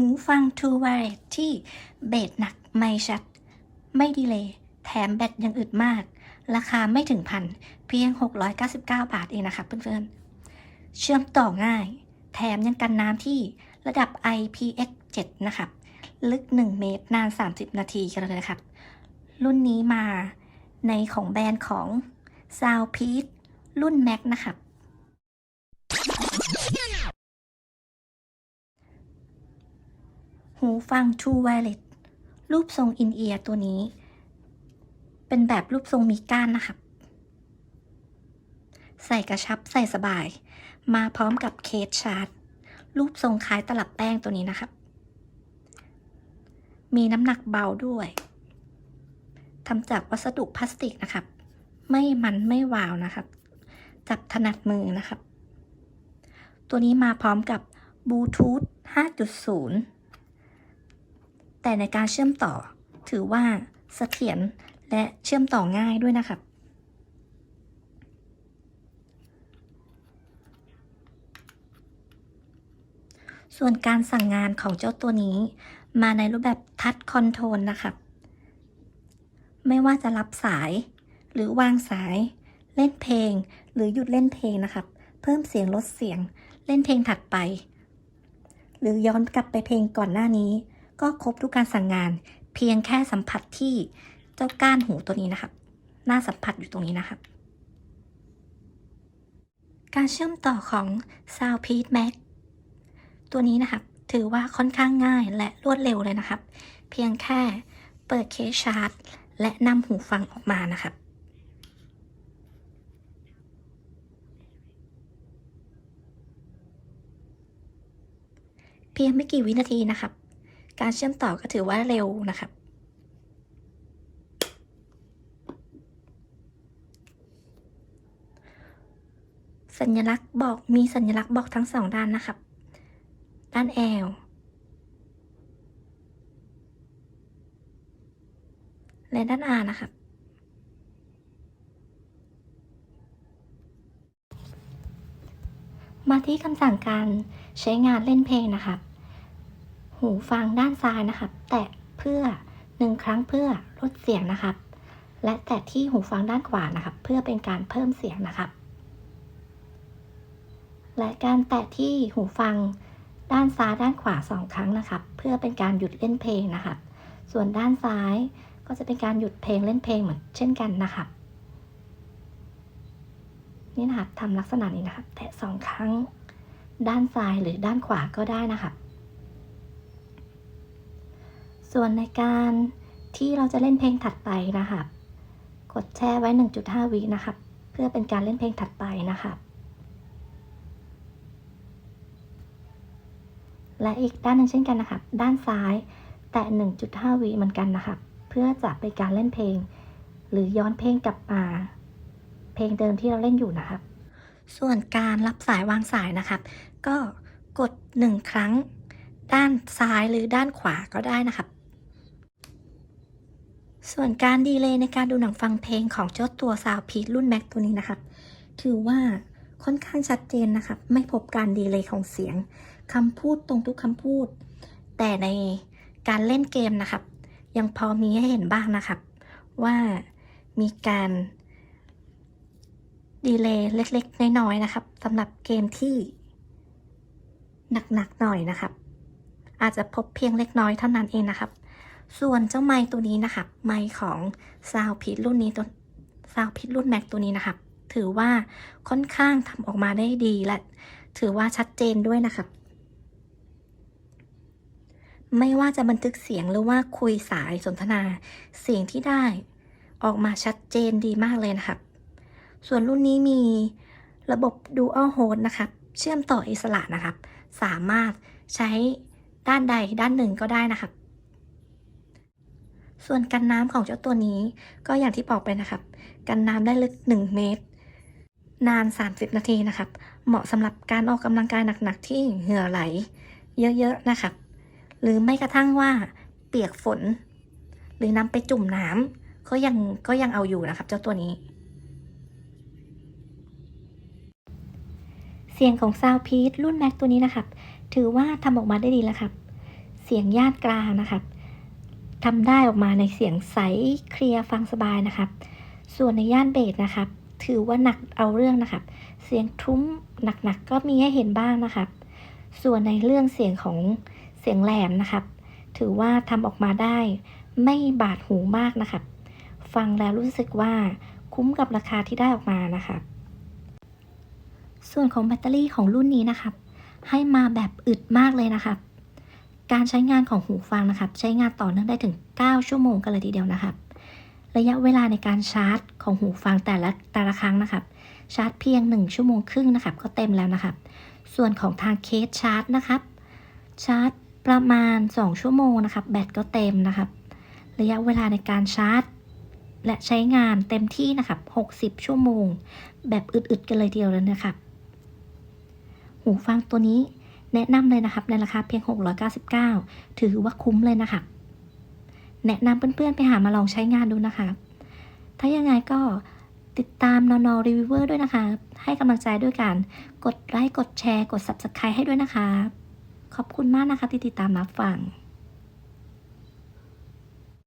หูฟัง True Wireless ที่เบสหนักไม่ชัด ไม่ดีเลยแถมแบตยังอึดมาก ราคาไม่ถึงพันเพียง 699 บาทเองนะครับเพื่อนๆ เชื่อมต่อง่าย แถมยังกันน้ำที่ระดับ IPX7 นะครับลึก 1 เมตร นาน 30 นาทีกันเลยนะครับ รุ่นนี้มาในของแบรนด์ของ s o u n d p e a รุ่น Max นะครับ หูฟัง True Wireless รูปทรงอินเอียร์ตัวนี้ เป็นแบบรูปทรงมีก้านนะครับใส่กระชับใส่สบาย มาพร้อมกับเคสชาร์จ รูปทรงคล้ายตลับแป้งตัวนี้นะครับ มีน้ำหนักเบาด้วยทำจากวัสดุพลาสติกนะครับ ไม่มันไม่วาวนะครับ จับถนัดมือนะครับ ตัวนี้มาพร้อมกับบลูทูธ5.0 แต่ในการเชื่อมต่อ ถือว่าเสถียรและเชื่อมต่อง่ายด้วยนะครับ ส่วนการสั่งงานของเจ้าตัวนี้ มาในรูปแบบทัชคอนโทรลนะครับ ไม่ว่าจะรับสายหรือวางสายเล่นเพลง หรือหยุดเล่นเพลงนะครับ เพิ่มเสียงลดเสียง เล่นเพลงถัดไป หรือย้อนกลับไปเพลงก่อนหน้านี้ ก็ครบทุกการสั่งงาน เพียงแค่สัมผัสที่เจ้าก้านหูตัวนี้นะครับ หน้าสัมผัสอยู่ตรงนี้นะครับ การเชื่อมต่อของ Sound p e a c Max ตัวนี้นะครับ ถือว่าค่อนข้างง่ายและรวดเร็วเลยนะครับ เพียงแค่เปิดเคสชาร์จ และนำหูฟังออกมานะครับเพียงไม่กี่วินาทีนะครับ การเชื่อมต่อก็ถือว่าเร็วนะครับสัญลักษณ์บอกมีสัญลักษณ์บอกทั้งสองด้านนะครับ ด้าน L และด้าน R นะครับ มาที่คำสั่งการใช้งานเล่นเพลงนะครับ หูฟังด้านซ้ายนะครับ แตะเพื่อหนึ่งครั้งเพื่อลดเสียงนะครับ และแตะที่หูฟังด้านขวานะครับ เพื่อเป็นการเพิ่มเสียงนะครับ และการแตะที่หูฟังด้านซ้ายด้านขวาสองครั้งนะครับ เพื่อเป็นการหยุดเล่นเพลงนะครับ ส่วนด้านซ้ายก็จะเป็นการหยุดเพลงเล่นเพลงเหมือนเช่นกันนะครับนี่นะครับทำลักษณะนี้นะครับ แตะสองครั้ง ด้านซ้ายหรือด้านขวาก็ได้นะครับ ส่วนในการที่เราจะเล่นเพลงถัดไปนะครับ กดแช่ไว้ 1.5 วินะครับ เพื่อเป็นการเล่นเพลงถัดไปนะครับ และอีกด้านหนึงเช่นกันนะครับ ด้านซ้ายแตะ 1.5 วิเหมือนกันนะครับ เพื่อจะเป็นการเล่นเพลง หรือย้อนเพลงกลับมาเพลงเดิมที่เราเล่นอยู่นะครับ ส่วนการรับสายวางสายนะครับ ก็กด 1 ครั้ง ด้านซ้ายหรือด้านขวาก็ได้นะครับ ส่วนการดีเลย์ในการดูหนังฟังเพลงของเจ้าตัว Soundpeace รุ่น Max ตัวนี้นะครับถือว่าค่อนข้างชัดเจนนะครับไม่พบการดีเลย์ของเสียงคำพูดตรงทุกคำพูด แต่ในการเล่นเกมนะครับ ยังพอมีให้เห็นบ้างนะครับ ว่ามีการดีเลย์เล็กๆ น้อยๆนะครับสำหรับเกมที่หนักๆหน่อยนะครับ อาจจะพบเพียงเล็กน้อยเท่านั้นเองนะครับ ส่วนเจ้าไม้ตัวนี้นะครับไม้ของ Soundpeace รุ่นนี้ตัว Soundpeace รุ่น Max ตัวนี้นะครับถือว่าค่อนข้างทำออกมาได้ดีและ ถือว่าชัดเจนด้วยนะครับไม่ว่าจะบันทึกเสียงหรือว่าคุยสายสนทนา เสียงที่ได้ออกมาชัดเจนดีมากเลยนะครับ ส่วนรุ่นนี้มีระบบ Dual Host นะครับ เชื่อมต่ออิสระนะครับ สามารถใช้ด้านใดด้านหนึ่งก็ได้นะครับ ส่วนกันน้ำของเจ้าตัวนี้ก็อย่างที่บอกไปนะครับ กันน้ำได้ลึก 1 เมตร นาน 30 นาทีนะครับ เหมาะสำหรับการออกกำลังกายหนักๆที่เหงื่อไหล เยอะๆนะครับ หรือไม่กระทั่งว่าเปียกฝน หรือนำไปจุ่มน้ำก็ยังก็ยังเอาอยู่นะครับ เจ้าตัวนี้ เสียงของ Soundpeace รุ่น Max ตัวนี้นะครับ ถือว่าทำออกมาได้ดีแล้วครับ เสียงญาติกลางนะครับ ทำได้ออกมาในเสียงใสเคลียร์ฟังสบายนะครับ ส่วนในย่านเบสนะครับ ถือว่าหนักเอาเรื่องนะครับ เสียงทุ้มหนักๆก็มีให้เห็นบ้างนะครับ ส่วนในเรื่องเสียงของเสียงแหลมนะครับ ถือว่าทำออกมาได้ ไม่บาดหูมากนะครับ ฟังแล้วรู้สึกว่าคุ้มกับราคาที่ได้ออกมานะครับส่วนของแบตเตอรี่ของรุ่นนี้นะครับ ให้มาแบบอึดมากเลยนะครับ การใช้งานของหูฟังนะครับ ใช้งานต่อเนื่องได้ถึง 9 ชั่วโมงกันเลยทีเดียวนะครับ ระยะเวลาในการชาร์จของหูฟังแต่ละแต่ละครั้งนะครับ ชาร์จเพียง 1 ชั่วโมงครึ่งนะครับ ก็เต็มแล้วนะครับ ส่วนของทางเคสชาร์จนะครับ ชาร์จประมาณ 2 ชั่วโมงนะครับ แบตก็เต็มนะครับ ระยะเวลาในการชาร์จ และใช้งานเต็มที่นะครับ 60 ชั่วโมง แบบอึดๆกันเลยทีเดียวเลยนะครับ หูฟังตัวนี้ แนะนำเลยนะครับในราคาเพียง 699 ถือว่าคุ้มเลยนะคะ แนะนำเพื่อนๆไปหามาลองใช้งานดูนะคะ ถ้ายังไงก็ติดตามนอนอรีวิวเวอร์ด้วยนะคะ ให้กำลังใจด้วยการกดไลค์กดแชร์ กด Subscribe ให้ด้วยนะคะ ขอบคุณมากนะคะที่ติดตามรับฟัง